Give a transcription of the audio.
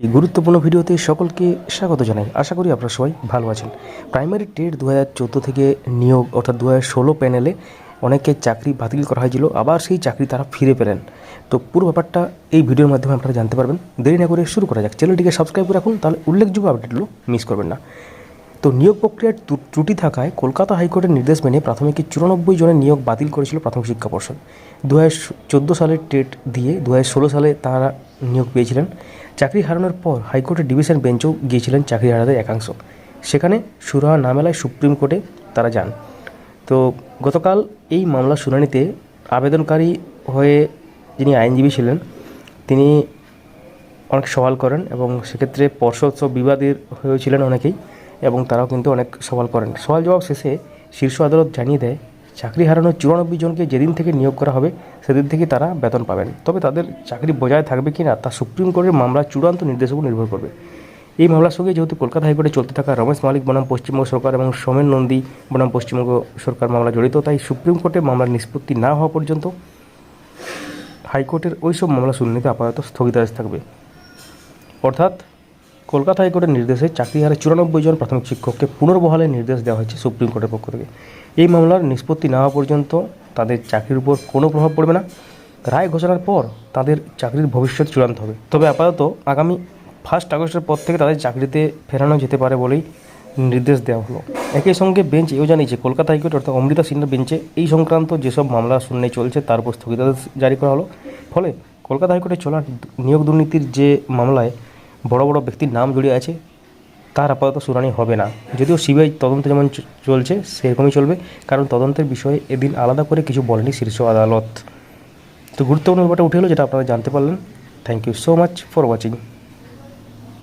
এই গুরুত্বপূর্ণ ভিডিওতে সকলকে স্বাগত জানাই। আশা করি আপনারা সবাই ভালো আছেন। প্রাইমারি টেট দু হাজার চোদ্দ থেকে নিয়োগ অর্থাৎ দু ষোলো প্যানেলে অনেকে চাকরি বাতিল করা হয়েছিল, আবার সেই চাকরি তারা ফিরে পেলেন। তো পুরো ব্যাপারটা এই ভিডিওর মাধ্যমে আপনারা জানতে পারবেন। দেরি না করে শুরু করা যাক। চ্যানেলটিকে সাবস্ক্রাইব করে রাখুন, তাহলে উল্লেখযোগ্য আপডেটগুলো মিস করবেন না। তো নিয়োগ প্রক্রিয়ার ত্রুটি থাকায় কলকাতা হাইকোর্টের নির্দেশ মেনে প্রাথমিকের চুরানব্বই জনের নিয়োগ বাতিল করেছিল প্রাথমিক শিক্ষা পর্ষদ। দু হাজার সালের টেট দিয়ে দু হাজার ষোলো সালে তারা নিয়োগ পেয়েছিলেন। চাকরি হারানোর পর হাইকোর্টের ডিভিশন বেঞ্চেও গিয়েছিলেন চাকরি হারাদের একাংশ। সেখানে সুরাহা না মেলায় সুপ্রিম কোর্টে তারা যান। তো গতকাল এই মামলার শুনানিতে আবেদনকারী হয়ে যিনি আইনজীবী ছিলেন, তিনি অনেক সওয়াল করেন এবং সেক্ষেত্রে পর্ষদ সব বিবাদের হয়েছিলেন অনেকেই। এবং তারাও কিন্তু অনেক সওয়াল করেন। সওয়াল জবাব শেষে শীর্ষ আদালত জানিয়ে দেয়, চাকরি হারানোর চুরানব্বই জনকে যেদিন থেকে নিয়োগ করা হবে, সেদিন থেকে তারা বেতন পাবেন। তবে তাদের চাকরি বজায় থাকবে কি না, তা সুপ্রিম কোর্টের মামলার চূড়ান্ত নির্দেশের উপর নির্ভর করবে। এই মামলার সঙ্গে যেহেতু কলকাতা হাইকোর্টে চলতে থাকা রমেশ মালিক বনাম পশ্চিমবঙ্গ সরকার এবং সোমেন নন্দী বনাম পশ্চিমবঙ্গ সরকার মামলা জড়িত, তাই সুপ্রিম কোর্টে মামলার নিষ্পত্তি না হওয়া পর্যন্ত হাইকোর্টের ওই সব মামলা শুনানিতে আপাতত স্থগিতাদেশ থাকবে। অর্থাৎ কলকাতা হাইকোর্টের নির্দেশে চাকরি হারে চুরানব্বই জন প্রাথমিক শিক্ষককে পুনর্বহালের নির্দেশ দেওয়া হয়েছে সুপ্রিম কোর্টের পক্ষ থেকে। এই মামলার নিষ্পত্তি না হওয়া পর্যন্ত তাদের চাকরির উপর কোনো প্রভাব পড়বে না। রায় ঘোষণার পর তাদের চাকরির ভবিষ্যৎ চূড়ান্ত হবে। তবে আপাতত আগামী ফার্স্ট আগস্টের পর থেকে তাদের চাকরিতে ফেরানো যেতে পারে বলেই নির্দেশ দেওয়া হলো। একই সঙ্গে বেঞ্চ এও জানিয়েছে কলকাতা হাইকোর্ট অর্থাৎ অমৃতা সিনহার বেঞ্চে এই সংক্রান্ত যেসব মামলা শুনানি চলছে তার উপর স্থগিতাদেশ জারি করা হলো। ফলে কলকাতা হাইকোর্টে চলা নিয়োগ দুর্নীতির যে মামলায় বড় বড় ব্যক্তির নাম জড়িয়ে আছে, তার আপাতত শুনানি হবে না। যদিও সিবিআই তদন্ত যেমন চলছে, সেরকমই চলবে, কারণ তদন্তের বিষয়ে এদিন আলাদা করে কিছু বলেনি শীর্ষ আদালত। তো গুরুত্বপূর্ণ ব্যাপারটা উঠে এলো, যেটা আপনারা জানতে পারলেন। Thank you so much for watching